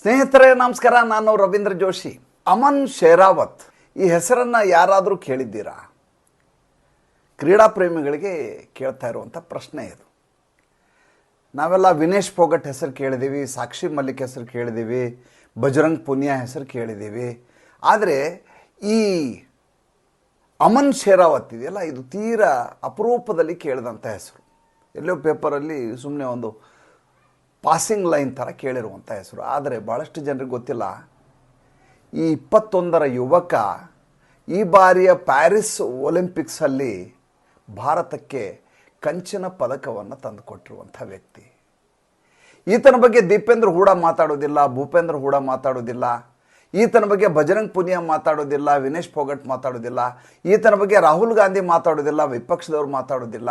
ಸ್ನೇಹಿತರೆ, ನಮಸ್ಕಾರ. ನಾನು ರವೀಂದ್ರ ಜೋಶಿ. ಅಮನ್ ಶೇರಾವತ್. ಈ ಹೆಸರನ್ನು ಯಾರಾದರೂ ಕೇಳಿದ್ದೀರಾ? ಕ್ರೀಡಾ ಪ್ರೇಮಿಗಳಿಗೆ ಕೇಳ್ತಾ ಇರುವಂಥ ಪ್ರಶ್ನೆ ಇದು. ನಾವೆಲ್ಲ ವಿನೇಶ್ ಪೋಗಟ್ ಹೆಸರು ಕೇಳಿದ್ದೀವಿ, ಸಾಕ್ಷಿ ಮಲ್ಲಿಕ್ ಹೆಸರು ಕೇಳಿದ್ದೀವಿ, ಬಜರಂಗ್ ಪುನಿಯಾ ಹೆಸರು ಕೇಳಿದ್ದೀವಿ. ಆದರೆ ಈ ಅಮನ್ ಶೇರಾವತ್ ಇದೆಯಲ್ಲ, ಇದು ತೀರಾ ಅಪರೂಪದಲ್ಲಿ ಕೇಳಿದಂಥ ಹೆಸರು. ಎಲ್ಲೋ ಪೇಪರಲ್ಲಿ ಸುಮ್ಮನೆ ಒಂದು ಪಾಸಿಂಗ್ ಲೈನ್ ಥರ ಕೇಳಿರುವಂಥ ಹೆಸರು. ಆದರೆ ಭಾಳಷ್ಟು ಜನರಿಗೆ ಗೊತ್ತಿಲ್ಲ. ಈ ಇಪ್ಪತ್ತೊಂದರ ಯುವಕ ಈ ಬಾರಿಯ ಪ್ಯಾರಿಸ್ ಒಲಿಂಪಿಕ್ಸಲ್ಲಿ ಭಾರತಕ್ಕೆ ಕಂಚಿನ ಪದಕವನ್ನು ತಂದುಕೊಟ್ಟಿರುವಂಥ ವ್ಯಕ್ತಿ. ಈತನ ಬಗ್ಗೆ ದೀಪೇಂದ್ರ ಹೂಡ ಮಾತಾಡೋದಿಲ್ಲ, ಭೂಪೇಂದ್ರ ಹೂಡ ಮಾತಾಡೋದಿಲ್ಲ, ಈತನ ಬಗ್ಗೆ ಬಜರಂಗ್ ಪುನಿಯಾ ಮಾತಾಡೋದಿಲ್ಲ, ವಿನೇಶ್ ಫೋಗಟ್ ಮಾತಾಡೋದಿಲ್ಲ, ಈತನ ಬಗ್ಗೆ ರಾಹುಲ್ ಗಾಂಧಿ ಮಾತಾಡೋದಿಲ್ಲ, ವಿಪಕ್ಷದವ್ರು ಮಾತಾಡೋದಿಲ್ಲ.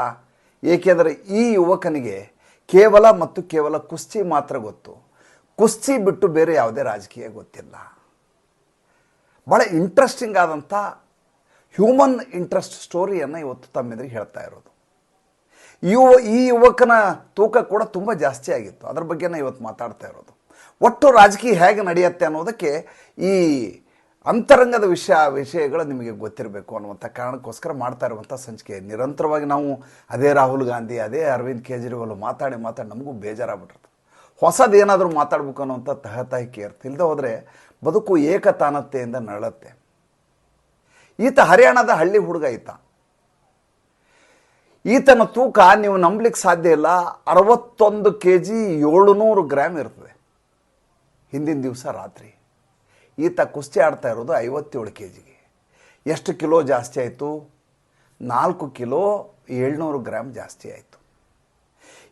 ಏಕೆಂದರೆ ಈ ಯುವಕನಿಗೆ ಕೇವಲ ಮತ್ತು ಕೇವಲ ಕುಸ್ತಿ ಮಾತ್ರ ಗೊತ್ತು. ಕುಸ್ತಿ ಬಿಟ್ಟು ಬೇರೆ ಯಾವುದೇ ರಾಜಕೀಯ ಗೊತ್ತಿಲ್ಲ. ಭಾಳ ಇಂಟ್ರೆಸ್ಟಿಂಗ್ ಆದಂಥ ಹ್ಯೂಮನ್ ಇಂಟ್ರೆಸ್ಟ್ ಸ್ಟೋರಿಯನ್ನು ಇವತ್ತು ತಮ್ಮೆದುರಿಗೆ ಹೇಳ್ತಾ ಇರೋದು. ಯುವ, ಈ ಯುವಕನ ತೂಕ ಕೂಡ ತುಂಬ ಜಾಸ್ತಿ ಆಗಿತ್ತು. ಅದ್ರ ಬಗ್ಗೆನೇ ಇವತ್ತು ಮಾತಾಡ್ತಾ ಇರೋದು. ಒಟ್ಟು ರಾಜಕೀಯ ಹೇಗೆ ನಡೆಯುತ್ತೆ ಅನ್ನೋದಕ್ಕೆ ಈ ಅಂತರಂಗದ ವಿಷಯ, ವಿಷಯಗಳು ನಿಮಗೆ ಗೊತ್ತಿರಬೇಕು ಅನ್ನುವಂಥ ಕಾರಣಕ್ಕೋಸ್ಕರ ಮಾಡ್ತಾ ಇರುವಂಥ ಸಂಚಿಕೆ. ನಿರಂತರವಾಗಿ ನಾವು ಅದೇ ರಾಹುಲ್ ಗಾಂಧಿ, ಅದೇ ಅರವಿಂದ್ ಕೇಜ್ರಿವಾಲ್ ಮಾತಾಡಿ ಮಾತಾಡಿ ನಮಗೂ ಬೇಜಾರಾಗ್ಬಿಟ್ಟಿರ್ತದೆ. ಹೊಸದು ಏನಾದರೂ ಮಾತಾಡಬೇಕು ಅನ್ನುವಂಥ ತಹತಾಯಿ ಕೇರ್ ಇಲ್ಲದೆ ಹೋದರೆ ಬದುಕು ಏಕತಾನತೆಯಿಂದ ನರಳುತ್ತೆ. ಈತ ಹರಿಯಾಣದ ಹಳ್ಳಿ ಹುಡುಗ ಈತ. ಈತನ ತೂಕ ನೀವು ನಂಬಲಿಕ್ಕೆ ಸಾಧ್ಯ ಇಲ್ಲ. ಅರವತ್ತೊಂದು ಕೆ ಜಿ ಏಳುನೂರು ಗ್ರಾಮ್ ಇರ್ತದೆ. ಹಿಂದಿನ ದಿವಸ ರಾತ್ರಿ. ಈತ ಕುಸ್ತಿ ಆಡ್ತಾ ಇರೋದು ಐವತ್ತೇಳು ಕೆ ಜಿಗೆ ಎಷ್ಟು ಕಿಲೋ ಜಾಸ್ತಿ ಆಯಿತು? ನಾಲ್ಕು ಕಿಲೋ ಏಳ್ನೂರು ಗ್ರಾಮ್ ಜಾಸ್ತಿ ಆಯಿತು.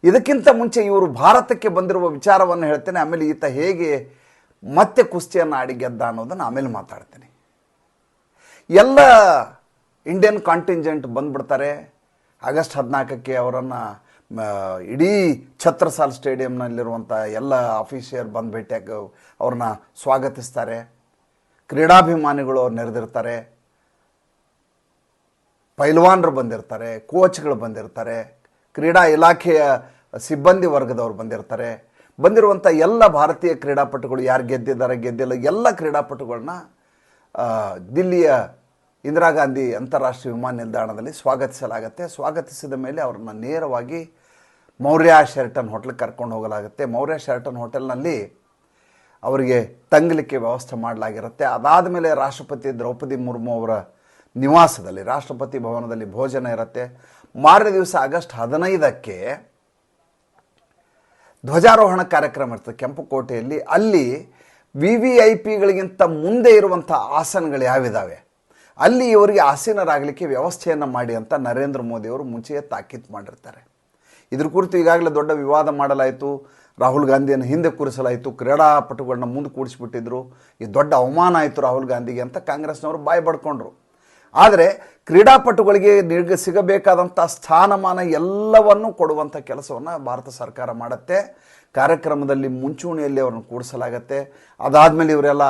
ಇದಕ್ಕಿಂತ ಮುಂಚೆ ಇವರು ಭಾರತಕ್ಕೆ ಬಂದಿರುವ ವಿಚಾರವನ್ನು ಹೇಳ್ತೇನೆ, ಆಮೇಲೆ ಈತ ಹೇಗೆ ಮತ್ತೆ ಕುಸ್ತಿಯನ್ನು ಆಡಿ ಗೆದ್ದ ಅನ್ನೋದನ್ನು ಆಮೇಲೆ ಮಾತಾಡ್ತೇನೆ. ಎಲ್ಲ ಇಂಡಿಯನ್ ಕಾಂಟಿಂಜೆಂಟ್ ಬಂದ್ಬಿಡ್ತಾರೆ. ಆಗಸ್ಟ್ ಹದಿನಾಲ್ಕಕ್ಕೆ ಅವರನ್ನು ಇಡೀ ಛತ್ರಸಾಲ್ ಸ್ಟೇಡಿಯಂನಲ್ಲಿರುವಂಥ ಎಲ್ಲ ಆಫೀಸಿಯರ್ ಬಂದು ಭೇಟಿಯಾಗಿ ಅವ್ರನ್ನ ಸ್ವಾಗತಿಸ್ತಾರೆ. ಕ್ರೀಡಾಭಿಮಾನಿಗಳು ಅವ್ರು ನೆರೆದಿರ್ತಾರೆ. ಪೈಲ್ವಾನರು ಬಂದಿರ್ತಾರೆ, ಕೋಚ್ಗಳು ಬಂದಿರ್ತಾರೆ, ಕ್ರೀಡಾ ಇಲಾಖೆಯ ಸಿಬ್ಬಂದಿ ವರ್ಗದವ್ರು ಬಂದಿರ್ತಾರೆ. ಬಂದಿರುವಂಥ ಎಲ್ಲ ಭಾರತೀಯ ಕ್ರೀಡಾಪಟುಗಳು ಯಾರು ಗೆದ್ದಿದ್ದಾರೆ, ಗೆದ್ದಿಲ್ಲ, ಎಲ್ಲ ಕ್ರೀಡಾಪಟುಗಳನ್ನ ದಿಲ್ಲಿಯ ಇಂದಿರಾ ಗಾಂಧಿ ಅಂತಾರಾಷ್ಟ್ರೀಯ ವಿಮಾನ ನಿಲ್ದಾಣದಲ್ಲಿ ಸ್ವಾಗತಿಸಲಾಗುತ್ತೆ. ಸ್ವಾಗತಿಸಿದ ಮೇಲೆ ಅವ್ರನ್ನ ನೇರವಾಗಿ ಮೌರ್ಯ ಶೆರ್ಟನ್ ಹೋಟ್ಲಿಗೆ ಕರ್ಕೊಂಡು ಹೋಗಲಾಗುತ್ತೆ. ಮೌರ್ಯ ಶೆರ್ಟನ್ ಹೋಟೆಲ್ನಲ್ಲಿ ಅವರಿಗೆ ತಂಗಲಿಕ್ಕೆ ವ್ಯವಸ್ಥೆ ಮಾಡಲಾಗಿರುತ್ತೆ. ಅದಾದ ಮೇಲೆ ರಾಷ್ಟ್ರಪತಿ ದ್ರೌಪದಿ ಮುರ್ಮು ಅವರ ನಿವಾಸದಲ್ಲಿ, ರಾಷ್ಟ್ರಪತಿ ಭವನದಲ್ಲಿ ಭೋಜನ ಇರುತ್ತೆ. ಮಾರನೇ ದಿವಸ ಆಗಸ್ಟ್ ಹದಿನೈದಕ್ಕೆ ಧ್ವಜಾರೋಹಣ ಕಾರ್ಯಕ್ರಮ ಇರ್ತದೆ ಕೆಂಪುಕೋಟೆಯಲ್ಲಿ ಅಲ್ಲಿ ವಿ ವಿ ಐ ಪಿಗಳಿಗಿಂತ ಮುಂದೆ ಇರುವಂಥ ಆಸನಗಳು ಯಾವಿದ್ದಾವೆ ಅಲ್ಲಿ ಇವರಿಗೆ ಆಸೀನರಾಗಲಿಕ್ಕೆ ವ್ಯವಸ್ಥೆಯನ್ನು ಮಾಡಿ ಅಂತ ನರೇಂದ್ರ ಮೋದಿಯವರು ಮುಂಚೆಯೇ ತಾಕೀತು ಮಾಡಿರ್ತಾರೆ. ಇದ್ರ ಕುರಿತು ಈಗಾಗಲೇ ದೊಡ್ಡ ವಿವಾದ ಮಾಡಲಾಯಿತು. ರಾಹುಲ್ ಗಾಂಧಿಯನ್ನು ಹಿಂದೆ ಕೂರಿಸಲಾಯಿತು. ಕ್ರೀಡಾಪಟುಗಳನ್ನ ಮುಂದೆ ಕೂಡಿಸಿಬಿಟ್ಟಿದ್ರು ಈ ದೊಡ್ಡ ಅವಮಾನ ಆಯಿತು ರಾಹುಲ್ ಗಾಂಧಿಗೆ ಅಂತ ಕಾಂಗ್ರೆಸ್ನವರು ಬಾಯಿ ಬಡ್ಕೊಂಡ್ರು. ಆದರೆ ಕ್ರೀಡಾಪಟುಗಳಿಗೆ ನಿರ್ಗ ಸಿಗಬೇಕಾದಂಥ ಸ್ಥಾನಮಾನ ಎಲ್ಲವನ್ನೂ ಕೊಡುವಂಥ ಕೆಲಸವನ್ನು ಭಾರತ ಸರ್ಕಾರ ಮಾಡುತ್ತೆ. ಕಾರ್ಯಕ್ರಮದಲ್ಲಿ ಮುಂಚೂಣಿಯಲ್ಲಿ ಅವ್ರನ್ನ ಕೂಡಿಸಲಾಗತ್ತೆ ಅದಾದಮೇಲೆ ಇವರೆಲ್ಲ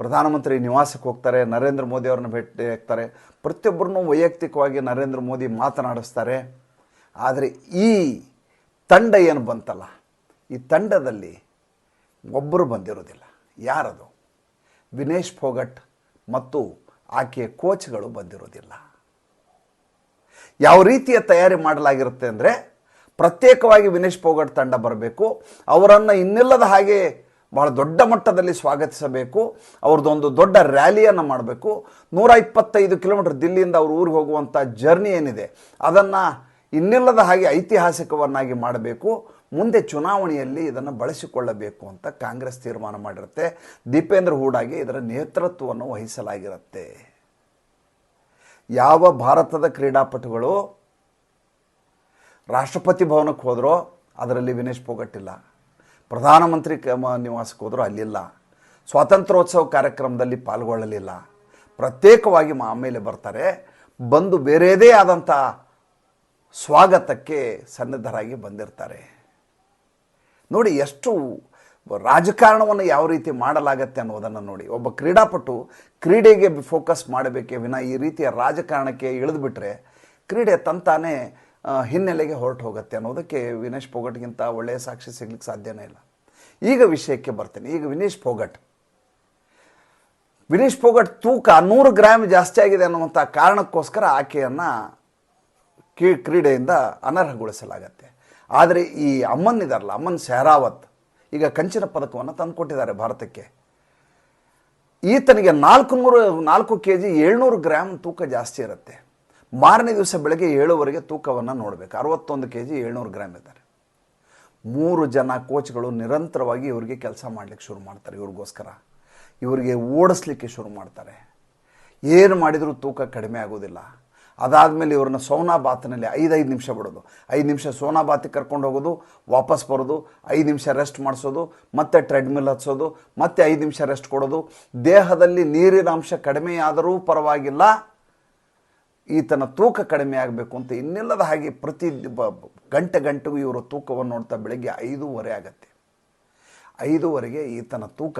ಪ್ರಧಾನಮಂತ್ರಿ ನಿವಾಸಕ್ಕೆ ಹೋಗ್ತಾರೆ, ನರೇಂದ್ರ ಮೋದಿ ಅವ್ರನ್ನ ಭೇಟಿ ಆಗ್ತಾರೆ. ಪ್ರತಿಯೊಬ್ಬರನ್ನೂ ವೈಯಕ್ತಿಕವಾಗಿ ನರೇಂದ್ರ ಮೋದಿ ಮಾತನಾಡಿಸ್ತಾರೆ. ಆದರೆ ಈ ತಂಡ ಏನು ಬಂತಲ್ಲ? ಈ ತಂಡದಲ್ಲಿ ಒಬ್ಬರು ಬಂದಿರೋದಿಲ್ಲ. ಯಾರದು? ವಿನೇಶ್ ಫೋಗಟ್ ಮತ್ತು ಆಕೆಯ ಕೋಚ್ಗಳು ಬಂದಿರೋದಿಲ್ಲ. ಯಾವ ರೀತಿಯ ತಯಾರಿ ಮಾಡಲಾಗಿರುತ್ತೆ ಅಂದರೆ ಪ್ರತ್ಯೇಕವಾಗಿ ವಿನೇಶ್ ಫೋಗಟ್ ತಂಡ ಬರಬೇಕು. ಅವರನ್ನು ಇನ್ನಿಲ್ಲದ ಹಾಗೆ ಬಹಳ ದೊಡ್ಡ ಮಟ್ಟದಲ್ಲಿ ಸ್ವಾಗತಿಸಬೇಕು. ಅವ್ರದ್ದೊಂದು ದೊಡ್ಡ ರ್ಯಾಲಿಯನ್ನು ಮಾಡಬೇಕು. ನೂರ ಇಪ್ಪತ್ತೈದು ಕಿಲೋಮೀಟರ್ ದಿಲ್ಲಿಯಿಂದ ಅವ್ರ ಊರಿಗೆ ಹೋಗುವಂಥ ಜರ್ನಿ ಏನಿದೆ, ಅದನ್ನು ಇನ್ನಿಲ್ಲದ ಹಾಗೆ ಐತಿಹಾಸಿಕವನ್ನಾಗಿ ಮಾಡಬೇಕು. ಮುಂದೆ ಚುನಾವಣೆಯಲ್ಲಿ ಇದನ್ನು ಬಳಸಿಕೊಳ್ಳಬೇಕು ಅಂತ ಕಾಂಗ್ರೆಸ್ ತೀರ್ಮಾನ ಮಾಡಿರುತ್ತೆ. ದೀಪೇಂದ್ರ ಹೂಡಾಗೆ ಇದರ ನೇತೃತ್ವವನ್ನು ವಹಿಸಲಾಗಿರುತ್ತೆ. ಯಾವ ಭಾರತದ ಕ್ರೀಡಾಪಟುಗಳು ರಾಷ್ಟ್ರಪತಿ ಭವನಕ್ಕೆ ಹೋದರೂ ಅದರಲ್ಲಿ ವಿನೇಶ್ ಪೋಗಟ್ಟಿಲ್ಲ ಪ್ರಧಾನಮಂತ್ರಿ ನಿವಾಸಕ್ಕೆ ಹೋದರೂ ಅಲ್ಲಿಲ್ಲ. ಸ್ವಾತಂತ್ರ್ಯೋತ್ಸವ ಕಾರ್ಯಕ್ರಮದಲ್ಲಿ ಪಾಲ್ಗೊಳ್ಳಲಿಲ್ಲ. ಪ್ರತ್ಯೇಕವಾಗಿ ಆಮೇಲೆ ಬರ್ತಾರೆ. ಬಂದು ಬೇರೆಯದೇ ಆದಂಥ ಸ್ವಾಗತಕ್ಕೆ ಸನ್ನದ್ಧರಾಗಿ ಬಂದಿರ್ತಾರೆ. ನೋಡಿ, ಎಷ್ಟು ರಾಜಕಾರಣವನ್ನು ಯಾವ ರೀತಿ ಮಾಡಲಾಗತ್ತೆ ಅನ್ನೋದನ್ನು ನೋಡಿ. ಒಬ್ಬ ಕ್ರೀಡಾಪಟು ಕ್ರೀಡೆಗೆ ಫೋಕಸ್ ಮಾಡಬೇಕೆ ವಿನ ಈ ರೀತಿಯ ರಾಜಕಾರಣಕ್ಕೆ ಇಳಿದುಬಿಟ್ರೆ ಕ್ರೀಡೆ ತಂತಾನೇ ಹಿನ್ನೆಲೆಗೆ ಹೊರಟು ಹೋಗುತ್ತೆ ಅನ್ನೋದಕ್ಕೆ ವಿನೇಶ್ ಪೋಗಟ್ಗಿಂತ ಒಳ್ಳೆಯ ಸಾಕ್ಷಿ ಸಿಗ್ಲಿಕ್ಕೆ ಸಾಧ್ಯನೇ ಇಲ್ಲ. ಈಗ ವಿಷಯಕ್ಕೆ ಬರ್ತೇನೆ. ಈಗ ವಿನೇಶ್ ಫೋಗಟ್ ವಿನೇಶ್ ಫೋಗಟ್ ತೂಕ ನೂರು ಗ್ರಾಮ್ ಜಾಸ್ತಿ ಆಗಿದೆ ಅನ್ನುವಂಥ ಕಾರಣಕ್ಕೋಸ್ಕರ ಆಕೆಯನ್ನು ಕ್ರೀಡೆಯಿಂದ ಅನರ್ಹಗೊಳಿಸಲಾಗತ್ತೆ. ಆದರೆ ಈ ಅಮ್ಮನ್ ಇದಾರಲ್ಲ, ಅಮ್ಮನ್ ಶೆಹರಾವತ್, ಈಗ ಕಂಚಿನ ಪದಕವನ್ನು ತಂದುಕೊಟ್ಟಿದ್ದಾರೆ ಭಾರತಕ್ಕೆ. ಈತನಿಗೆ ನಾಲ್ಕು ನೂರು ನಾಲ್ಕು ಕೆ ಜಿ ಏಳ್ನೂರು ಗ್ರಾಮ್ ತೂಕ ಜಾಸ್ತಿ ಇರುತ್ತೆ. ಮಾರನೇ ದಿವಸ ಬೆಳಗ್ಗೆ ಏಳುವರೆಗೆ ತೂಕವನ್ನು ನೋಡಬೇಕು. ಅರವತ್ತೊಂದು ಕೆ ಜಿ ಏಳ್ನೂರು ಗ್ರಾಮ್ ಇದ್ದಾರೆ. ಮೂರು ಜನ ಕೋಚ್ಗಳು ನಿರಂತರವಾಗಿ ಇವರಿಗೆ ಕೆಲಸ ಮಾಡಲಿಕ್ಕೆ ಶುರು ಮಾಡ್ತಾರೆ ಇವ್ರಿಗೋಸ್ಕರ. ಇವರಿಗೆ ಓಡಿಸ್ಲಿಕ್ಕೆ ಶುರು ಮಾಡ್ತಾರೆ. ಏನು ಮಾಡಿದರೂ ತೂಕ ಕಡಿಮೆ ಆಗೋದಿಲ್ಲ. ಅದಾದಮೇಲೆ ಇವ್ರನ್ನ ಸೋನಾಬಾತ್ನಲ್ಲಿ ಐದೈದು ನಿಮಿಷ ಬಿಡೋದು. ಐದು ನಿಮಿಷ ಸೋನಾಬಾತಿಗೆ ಕರ್ಕೊಂಡು ಹೋಗೋದು, ವಾಪಸ್ ಬರೋದು, ಐದು ನಿಮಿಷ ರೆಸ್ಟ್ ಮಾಡಿಸೋದು, ಮತ್ತೆ ಟ್ರೆಡ್ಮಿಲ್ ಹಚ್ಚೋದು ಮತ್ತೆ ಐದು ನಿಮಿಷ ರೆಸ್ಟ್ ಕೊಡೋದು. ದೇಹದಲ್ಲಿ ನೀರಿನ ಅಂಶ ಕಡಿಮೆಯಾದರೂ ಪರವಾಗಿಲ್ಲ, ಈತನ ತೂಕ ಕಡಿಮೆ ಆಗಬೇಕು ಅಂತ ಇನ್ನಿಲ್ಲದ ಹಾಗೆ ಪ್ರತಿ ಗಂಟೆ ಗಂಟೆಗೂ ಇವರು ತೂಕವನ್ನು ನೋಡ್ತಾ ಬೆಳಗ್ಗೆ ಐದೂವರೆ ಆಗತ್ತೆ. ಐದೂವರೆಗೆ ಈತನ ತೂಕ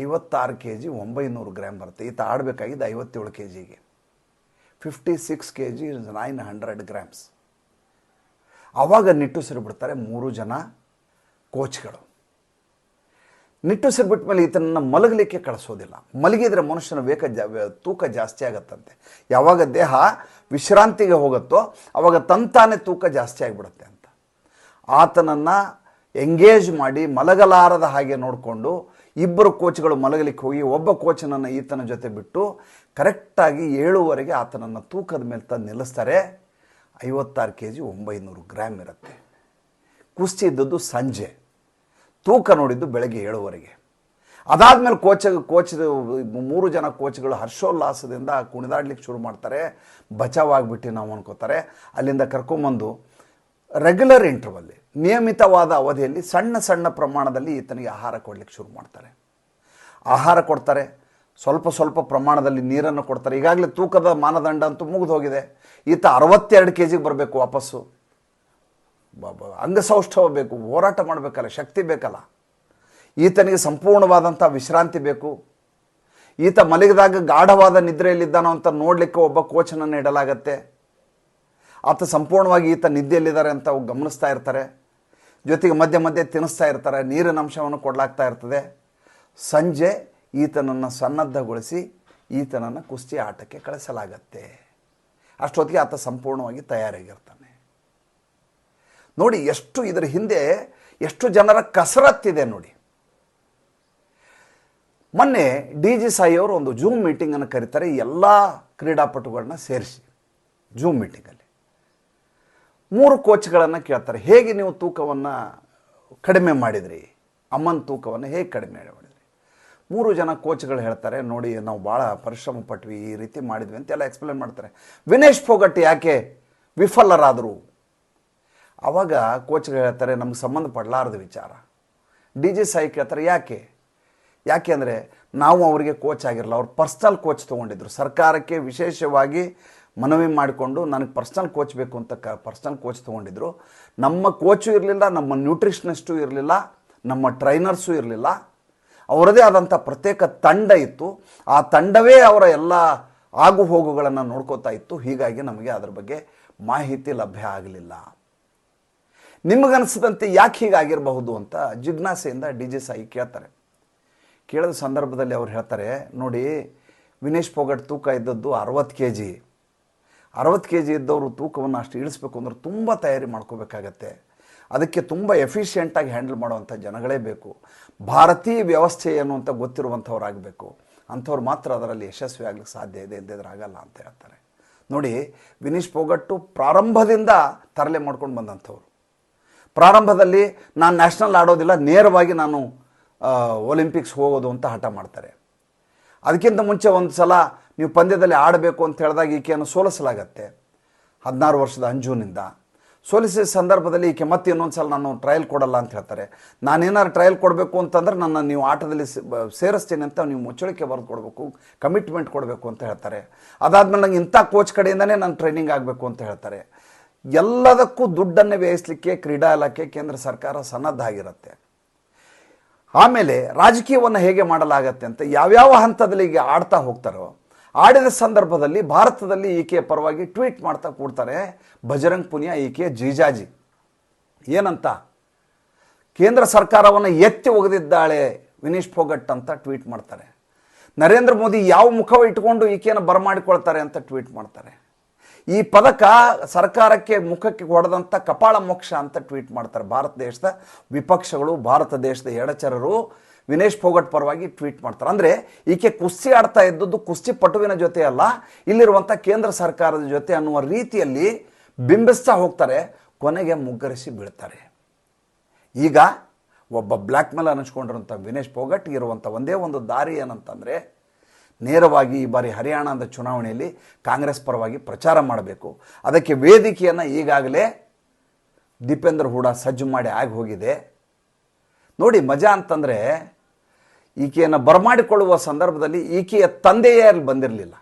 ಐವತ್ತಾರು ಕೆ ಜಿ ಒಂಬೈನೂರು ಗ್ರಾಮ್ ಬರುತ್ತೆ. ಈತ ಆಡಬೇಕಾಗಿದ್ದು ಐವತ್ತೇಳು ಕೆ ಜಿಗೆ fifty K G nine hundred grams ಆವಾಗ ನಿಟ್ಟುಸಿರು ಬಿಡ್ತಾರೆ ಮೂರು ಜನ ಕೋಚ್ಗಳು. ನಿಟ್ಟುಸಿರು ಬಿಟ್ಟ ಮೇಲೆ ಈತನನ್ನು ಮಲಗಲಿಕ್ಕೆ ಕಳಿಸೋದಿಲ್ಲ. ಮಲಗಿದ್ರೆ ಮನುಷ್ಯನ ವೇಗ ತೂಕ ಜಾಸ್ತಿ ಆಗತ್ತಂತೆ. ಯಾವಾಗ ದೇಹ ವಿಶ್ರಾಂತಿಗೆ ಹೋಗುತ್ತೋ ಅವಾಗ ತಂತಾನೆ ತೂಕ ಜಾಸ್ತಿ ಆಗಿಬಿಡುತ್ತೆ ಅಂತ. ಆತನನ್ನು ಎಂಗೇಜ್ ಮಾಡಿ ಮಲಗಲಾರದ ಹಾಗೆ ನೋಡಿಕೊಂಡು ಇಬ್ಬರು ಕೋಚ್ಗಳು ಮಲಗಲಿಕ್ಕೆ ಹೋಗಿ ಒಬ್ಬ ಕೋಚನನ್ನು ಈತನ ಜೊತೆ ಬಿಟ್ಟು ಕರೆಕ್ಟಾಗಿ ಏಳುವರೆಗೆ ಆತನನ್ನು ತೂಕದ ಮೇಲೆ ತಂದು ನಿಲ್ಲಿಸ್ತಾರೆ. ಐವತ್ತಾರು ಕೆ ಜಿ ಒಂಬೈನೂರು ಗ್ರಾಮ್ ಇರುತ್ತೆ. ಕುಸ್ತಿ ಇದ್ದದ್ದು ಸಂಜೆ. ತೂಕ ನೋಡಿದ್ದು ಬೆಳಗ್ಗೆ ಏಳುವರೆಗೆ. ಅದಾದಮೇಲೆ ಕೋಚ, ಕೋಚ್ ಮೂರು ಜನ ಕೋಚ್ಗಳು ಹರ್ಷೋಲ್ಲಾಸದಿಂದ ಕುಣಿದಾಡ್ಲಿಕ್ಕೆ ಶುರು ಮಾಡ್ತಾರೆ. ಬಚಾವಾಗಿಬಿಟ್ಟು ನಾವು ಅನ್ಕೋತಾರೆ. ಅಲ್ಲಿಂದ ಕರ್ಕೊಂಬಂದು ರೆಗ್ಯುಲರ್ ಇಂಟರ್ವಲ್ಲಿ ನಿಯಮಿತವಾದ ಅವಧಿಯಲ್ಲಿ ಸಣ್ಣ ಸಣ್ಣ ಪ್ರಮಾಣದಲ್ಲಿ ಈತನಿಗೆ ಆಹಾರ ಕೊಡಲಿಕ್ಕೆ ಶುರು ಮಾಡ್ತಾರೆ. ಆಹಾರ ಕೊಡ್ತಾರೆ, ಸ್ವಲ್ಪ ಸ್ವಲ್ಪ ಪ್ರಮಾಣದಲ್ಲಿ ನೀರನ್ನು ಕೊಡ್ತಾರೆ. ಈಗಾಗಲೇ ತೂಕದ ಮಾನದಂಡ ಅಂತೂ ಮುಗಿದು ಹೋಗಿದೆ. ಈತ ಅರವತ್ತೆರಡು ಕೆ ಜಿಗೆ ಬರಬೇಕು ವಾಪಸ್ಸು. ಅಂಗಸೌಷ್ಠವ ಬೇಕು, ಹೋರಾಟ ಮಾಡಬೇಕಲ್ಲ, ಶಕ್ತಿ ಬೇಕಲ್ಲ. ಈತನಿಗೆ ಸಂಪೂರ್ಣವಾದಂಥ ವಿಶ್ರಾಂತಿ ಬೇಕು. ಈತ ಮಲಗಿದಾಗ ಗಾಢವಾದ ನಿದ್ರೆಯಲ್ಲಿದ್ದಾನೋ ಅಂತ ನೋಡಲಿಕ್ಕೆ ಒಬ್ಬ ಕೋಚನನ್ನು ಇಡಲಾಗತ್ತೆ. ಆತ ಸಂಪೂರ್ಣವಾಗಿ ಈತ ನಿದ್ದೆಯಲ್ಲಿದ್ದಾರೆ ಅಂತ ಗಮನಿಸ್ತಾ ಇರ್ತಾರೆ. ಜೊತೆಗೆ ಮಧ್ಯೆ ಮಧ್ಯೆ ತಿನ್ನಿಸ್ತಾ ಇರ್ತಾರೆ, ನೀರಿನ ಅಂಶವನ್ನು ಕೊಡಲಾಗ್ತಾ ಇರ್ತದೆ. ಸಂಜೆ ಈತನನ್ನು ಸನ್ನದ್ಧಗೊಳಿಸಿ ಈತನನ್ನು ಕುಸ್ತಿ ಆಟಕ್ಕೆ ಕಳಿಸಲಾಗತ್ತೆ. ಅಷ್ಟೊತ್ತಿಗೆ ಆತ ಸಂಪೂರ್ಣವಾಗಿ ತಯಾರಾಗಿರ್ತಾನೆ. ನೋಡಿ, ಎಷ್ಟು ಇದರ ಹಿಂದೆ ಎಷ್ಟು ಜನರ ಕಸರತ್ತಿದೆ ನೋಡಿ. ಮೊನ್ನೆ ಡಿ ಜಿ ಸಾಯಿ ಅವರು ಒಂದು ಜೂಮ್ ಮೀಟಿಂಗನ್ನು ಕರೀತಾರೆ ಎಲ್ಲ ಕ್ರೀಡಾಪಟುಗಳನ್ನ ಸೇರಿಸಿ. ಜೂಮ್ ಮೀಟಿಂಗಲ್ಲಿ ಮೂರು ಕೋಚ್ಗಳನ್ನು ಕೇಳ್ತಾರೆ. ಹೇಗೆ ನೀವು ತೂಕವನ್ನು ಕಡಿಮೆ ಮಾಡಿದ್ರಿ? ಅಮ್ಮನ ತೂಕವನ್ನು ಹೇಗೆ ಕಡಿಮೆ ಮಾಡಿದ್ರಿ? ಮೂರು ಜನ ಕೋಚ್ಗಳು ಹೇಳ್ತಾರೆ, ನೋಡಿ, ನಾವು ಭಾಳ ಪರಿಶ್ರಮ ಪಟ್ವಿ, ಈ ರೀತಿ ಮಾಡಿದ್ವಿ ಅಂತೆಲ್ಲ ಎಕ್ಸ್ಪ್ಲೇನ್ ಮಾಡ್ತಾರೆ. ವಿನೇಶ್ ಫೋಗಟ್ ಯಾಕೆ ವಿಫಲರಾದರು? ಆವಾಗ ಕೋಚ್ಗಳು ಹೇಳ್ತಾರೆ, ನಮ್ಗೆ ಸಂಬಂಧಪಡಲಾರದ ವಿಚಾರ. ಡಿ ಜಿ ಸಾಯಿ ಕೇಳ್ತಾರೆ, ಯಾಕೆ? ಯಾಕೆ ಅಂದರೆ, ನಾವು ಅವರಿಗೆ ಕೋಚ್ ಆಗಿರಲ್ಲ ಅವ್ರು ಪರ್ಸ್ನಲ್ ಕೋಚ್ ತೊಗೊಂಡಿದ್ರು. ಸರ್ಕಾರಕ್ಕೆ ವಿಶೇಷವಾಗಿ ಮನವಿ ಮಾಡಿಕೊಂಡು ನನಗೆ ಪರ್ಸ್ನಲ್ ಕೋಚ್ ಬೇಕು ಅಂತ ಕ ಪರ್ಸ್ನಲ್ ಕೋಚ್ ತೊಗೊಂಡಿದ್ರು. ನಮ್ಮ ಕೋಚು ಇರಲಿಲ್ಲ, ನಮ್ಮ ನ್ಯೂಟ್ರಿಷನಿಸ್ಟು ಇರಲಿಲ್ಲ, ನಮ್ಮ ಟ್ರೈನರ್ಸು ಇರಲಿಲ್ಲ. ಅವರದೇ ಆದಂಥ ಪ್ರತ್ಯೇಕ ತಂಡ ಇತ್ತು. ಆ ತಂಡವೇ ಅವರ ಎಲ್ಲ ಆಗು ಹೋಗುಗಳನ್ನು ನೋಡ್ಕೋತಾ ಇತ್ತು. ಹೀಗಾಗಿ ನಮಗೆ ಅದರ ಬಗ್ಗೆ ಮಾಹಿತಿ ಲಭ್ಯ ಆಗಲಿಲ್ಲ. ನಿಮಗನಿಸಿದಂತೆ ಯಾಕೆ ಹೀಗಾಗಿರಬಹುದು ಅಂತ ಜಿಜ್ಞಾಸೆಯಿಂದ ಡಿ ಜೆ ಸಾಯಿ ಕೇಳ್ತಾರೆ. ಕೇಳಿದ ಸಂದರ್ಭದಲ್ಲಿ ಅವ್ರು ಹೇಳ್ತಾರೆ, ನೋಡಿ, ವಿನೇಶ್ ಪೊಗಟ್ ತೂಕ ಇದ್ದದ್ದು ಅರವತ್ತು ಕೆ ಜಿ ಅರವತ್ತು ಕೆ ಜಿ ಇದ್ದವರು ತೂಕವನ್ನು ಅಷ್ಟು ಇಳಿಸ್ಬೇಕು ಅಂದ್ರೆ ತುಂಬ ತಯಾರಿ ಮಾಡ್ಕೋಬೇಕಾಗತ್ತೆ. ಅದಕ್ಕೆ ತುಂಬ ಎಫಿಷಿಯೆಂಟಾಗಿ ಹ್ಯಾಂಡಲ್ ಮಾಡುವಂಥ ಜನಗಳೇ ಬೇಕು. ಭಾರತೀಯ ವ್ಯವಸ್ಥೆ ಏನು ಅಂತ ಗೊತ್ತಿರುವಂಥವ್ರಾಗಬೇಕು. ಅಂಥವ್ರು ಮಾತ್ರ ಅದರಲ್ಲಿ ಯಶಸ್ವಿ ಆಗಲಿಕ್ಕೆ ಸಾಧ್ಯ ಇದೆ ಇದ್ದಿದ್ರಾಗಲ್ಲ ಅಂತ ಹೇಳ್ತಾರೆ. ನೋಡಿ, ವಿನೀಶ್ ಪೋಗಟ್ಟು ಪ್ರಾರಂಭದಿಂದ ತರಲೆ ಮಾಡ್ಕೊಂಡು ಬಂದಂಥವ್ರು. ಪ್ರಾರಂಭದಲ್ಲಿ ನಾನು ನ್ಯಾಷನಲ್ ಆಡೋದಿಲ್ಲ, ನೇರವಾಗಿ ನಾನು ಒಲಿಂಪಿಕ್ಸ್ ಹೋಗೋದು ಅಂತ ಹಠ ಮಾಡ್ತಾರೆ. ಅದಕ್ಕಿಂತ ಮುಂಚೆ ಒಂದು ಸಲ ನೀವು ಪಂದ್ಯದಲ್ಲಿ ಆಡಬೇಕು ಅಂತ ಹೇಳಿದಾಗ ಈಕೆಯನ್ನು ಸೋಲಿಸಲಾಗತ್ತೆ. ಹದಿನಾರು ವರ್ಷದ ಅಂಜುನಿಂದ. ಸೋಲಿಸಿದ ಸಂದರ್ಭದಲ್ಲಿ ಈಕೆ ಮತ್ತೆ ಇನ್ನೊಂದು ಸಲ ನಾನು ಟ್ರಯಲ್ ಕೊಡಲ್ಲ ಅಂತ ಹೇಳ್ತಾರೆ. ನಾನೇನಾದ್ರು ಟ್ರಯಲ್ ಕೊಡಬೇಕು ಅಂತಂದ್ರೆ ನನ್ನ ನೀವು ಆಟದಲ್ಲಿ ಸೇರಿಸ್ತೇನೆ ಅಂತ ನೀವು ಮುಚ್ಚಳಿಕೆ ಬರೆದು ಕೊಡಬೇಕು ಕಮಿಟ್ಮೆಂಟ್ ಕೊಡಬೇಕು ಅಂತ ಹೇಳ್ತಾರೆ. ಅದಾದ್ಮೇಲೆ ನಂಗೆ ಇಂಥ ಕೋಚ್ ಕಡೆಯಿಂದನೇ ನಾನು ಟ್ರೈನಿಂಗ್ ಆಗಬೇಕು ಅಂತ ಹೇಳ್ತಾರೆ. ಎಲ್ಲದಕ್ಕೂ ದುಡ್ಡನ್ನು ವ್ಯಯಿಸಲಿಕ್ಕೆ ಕ್ರೀಡಾ ಇಲಾಖೆ, ಕೇಂದ್ರ ಸರ್ಕಾರ ಸನ್ನದ್ಧ ಆಗಿರುತ್ತೆ ಆಮೇಲೆ ರಾಜಕೀಯವನ್ನು ಹೇಗೆ ಮಾಡಲಾಗತ್ತೆ ಅಂತ ಯಾವ್ಯಾವ ಹಂತದಲ್ಲಿ ಈಗ ಆಡ್ತಾ ಹೋಗ್ತಾರೋ ಆಡಿದ ಸಂದರ್ಭದಲ್ಲಿ ಭಾರತದಲ್ಲಿ ಈಕೆಯ ಪರವಾಗಿ ಟ್ವೀಟ್ ಮಾಡ್ತಾ ಕೂಡ್ತಾರೆ. ಬಜರಂಗ್ ಪುನಿಯಾ ಈಕೆಯ ಜೀಜಾಜಿ. ಏನಂತ? ಕೇಂದ್ರ ಸರ್ಕಾರವನ್ನು ಎತ್ತಿ ಒಗೆದಿದ್ದಾಳೆ ವಿನೀಶ್ ಫೋಗಟ್ ಅಂತ ಟ್ವೀಟ್ ಮಾಡ್ತಾರೆ. ನರೇಂದ್ರ ಮೋದಿ ಯಾವ ಮುಖವ ಇಟ್ಕೊಂಡು ಈಕೆಯನ್ನು ಬರಮಾಡಿಕೊಳ್ತಾರೆ ಅಂತ ಟ್ವೀಟ್ ಮಾಡ್ತಾರೆ. ಈ ಪದಕ ಸರ್ಕಾರಕ್ಕೆ ಮುಖಕ್ಕೆ ಹೊಡೆದಂಥ ಕಪಾಳ ಮೋಕ್ಷ ಅಂತ ಟ್ವೀಟ್ ಮಾಡ್ತಾರೆ. ಭಾರತ ದೇಶದ ವಿಪಕ್ಷಗಳು, ಭಾರತ ದೇಶದ ಎಡಚರರು ವಿನೇಶ್ ಫೋಗಟ್ ಪರವಾಗಿ ಟ್ವೀಟ್ ಮಾಡ್ತಾರೆ. ಅಂದರೆ ಈಕೆ ಕುಸ್ತಿ ಆಡ್ತಾ ಇದ್ದದ್ದು ಕುಸ್ತಿ ಪಟುವಿನ ಜೊತೆ ಅಲ್ಲ ಇಲ್ಲಿರುವಂಥ ಕೇಂದ್ರ ಸರ್ಕಾರದ ಜೊತೆ ಅನ್ನುವ ರೀತಿಯಲ್ಲಿ ಬಿಂಬಿಸ್ತಾ ಹೋಗ್ತಾರೆ, ಕೊನೆಗೆ ಮುಗ್ಗರಿಸಿ ಬೀಳ್ತಾರೆ. ಈಗ ಒಬ್ಬ ಬ್ಲ್ಯಾಕ್ ಮೇಲ್ ವಿನೇಶ್ ಫೋಗಟ್ ಇರುವಂಥ ಒಂದೇ ಒಂದು ದಾರಿ ಏನಂತಂದರೆ, ನೇರವಾಗಿ ಈ ಬಾರಿ ಹರಿಯಾಣದ ಚುನಾವಣೆಯಲ್ಲಿ ಕಾಂಗ್ರೆಸ್ ಪರವಾಗಿ ಪ್ರಚಾರ ಮಾಡಬೇಕು. ಅದಕ್ಕೆ ವೇದಿಕೆಯನ್ನು ಈಗಾಗಲೇ ದೀಪೇಂದ್ರ ಹೂಡ ಸಜ್ಜು ಮಾಡಿ ಆಗಿ ಹೋಗಿದೆ. ನೋಡಿ ಮಜಾ ಅಂತಂದರೆ ಈಕೆಯನ್ನು ಬರಮಾಡಿಕೊಳ್ಳುವ ಸಂದರ್ಭದಲ್ಲಿ ಈಕೆಯ ತಂದೆಯೇ ಅಲ್ಲಿ ಬಂದಿರಲಿಲ್ಲ.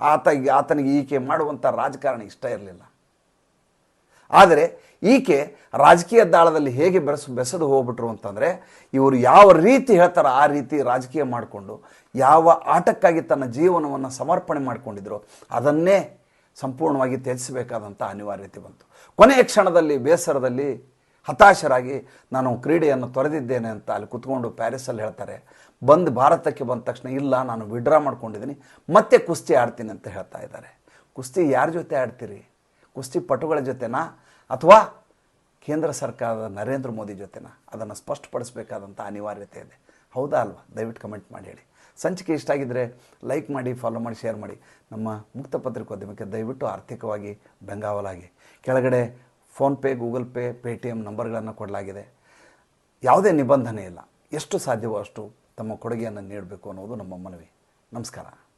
ಆತ, ಆತನಿಗೆ ಈಕೆ ಮಾಡುವಂಥ ರಾಜಕಾರಣ ಇಷ್ಟ ಇರಲಿಲ್ಲ. ಆದರೆ ಈಕೆ ರಾಜಕೀಯ ದಾಳದಲ್ಲಿ ಹೇಗೆ ಬೆರೆಸ್, ಬೆಸೆದು ಹೋಗ್ಬಿಟ್ರು ಅಂತಂದರೆ ಇವರು ಯಾವ ರೀತಿ ಹೇಳ್ತಾರೋ ಆ ರೀತಿ ರಾಜಕೀಯ ಮಾಡಿಕೊಂಡು ಯಾವ ಆಟಕ್ಕಾಗಿ ತನ್ನ ಜೀವನವನ್ನು ಸಮರ್ಪಣೆ ಮಾಡಿಕೊಂಡಿದ್ರು ಅದನ್ನೇ ಸಂಪೂರ್ಣವಾಗಿ ತ್ಯಜಿಸಬೇಕಾದಂಥ ಅನಿವಾರ್ಯತೆ ಬಂತು. ಕೊನೆಯ ಕ್ಷಣದಲ್ಲಿ ಬೇಸರದಲ್ಲಿ ಹತಾಶರಾಗಿ ನಾನು ಕ್ರೀಡೆಯನ್ನು ತೊರೆದಿದ್ದೇನೆ ಅಂತ ಅಲ್ಲಿ ಕುತ್ಕೊಂಡು ಪ್ಯಾರಿಸಲ್ಲಿ ಹೇಳ್ತಾರೆ. ಬಂದು ಭಾರತಕ್ಕೆ ಬಂದ ತಕ್ಷಣ ಇಲ್ಲ, ನಾನು ವಿಡ್ರಾ ಮಾಡ್ಕೊಂಡಿದ್ದೀನಿ, ಮತ್ತೆ ಕುಸ್ತಿ ಆಡ್ತೀನಿ ಅಂತ ಹೇಳ್ತಾ ಇದ್ದಾರೆ. ಕುಸ್ತಿ ಯಾರ ಜೊತೆ ಆಡ್ತೀರಿ? ಕುಸ್ತಿ ಪಟುಗಳ ಜೊತೆನಾ? ಅಥವಾ ಕೇಂದ್ರ ಸರ್ಕಾರದ ನರೇಂದ್ರ ಮೋದಿ ಜೊತೆನಾ? ಅದನ್ನು ಸ್ಪಷ್ಟಪಡಿಸಬೇಕಾದಂಥ ಅನಿವಾರ್ಯತೆ ಇದೆ. ಹೌದಾ ಅಲ್ವಾ? ದಯವಿಟ್ಟು ಕಮೆಂಟ್ ಮಾಡಿ ಹೇಳಿ. ಸಂಚಿಕೆ ಇಷ್ಟ ಆಗಿದ್ದರೆ ಲೈಕ್ ಮಾಡಿ, ಫಾಲೋ ಮಾಡಿ, ಶೇರ್ ಮಾಡಿ. ನಮ್ಮ ಮುಕ್ತ ಪತ್ರಿಕೋದ್ಯಮಕ್ಕೆ ದಯವಿಟ್ಟು ಆರ್ಥಿಕವಾಗಿ ಬೆಂಗಾವಲಾಗಿ. ಕೆಳಗಡೆ ಫೋನ್ಪೇ ಗೂಗಲ್ ಪೇ ಪೇಟಿಎಮ್ ನಂಬರ್ಗಳನ್ನು ಕೊಡಲಾಗಿದೆ. ಯಾವುದೇ ನಿಬಂಧನೆ ಇಲ್ಲ. ಎಷ್ಟು ಸಾಧ್ಯವೋ ಅಷ್ಟು ತಮ್ಮ ಕೊಡುಗೆಯನ್ನು ನೀಡಬೇಕು ಅನ್ನೋದು ನಮ್ಮ ಮನವಿ. ನಮಸ್ಕಾರ.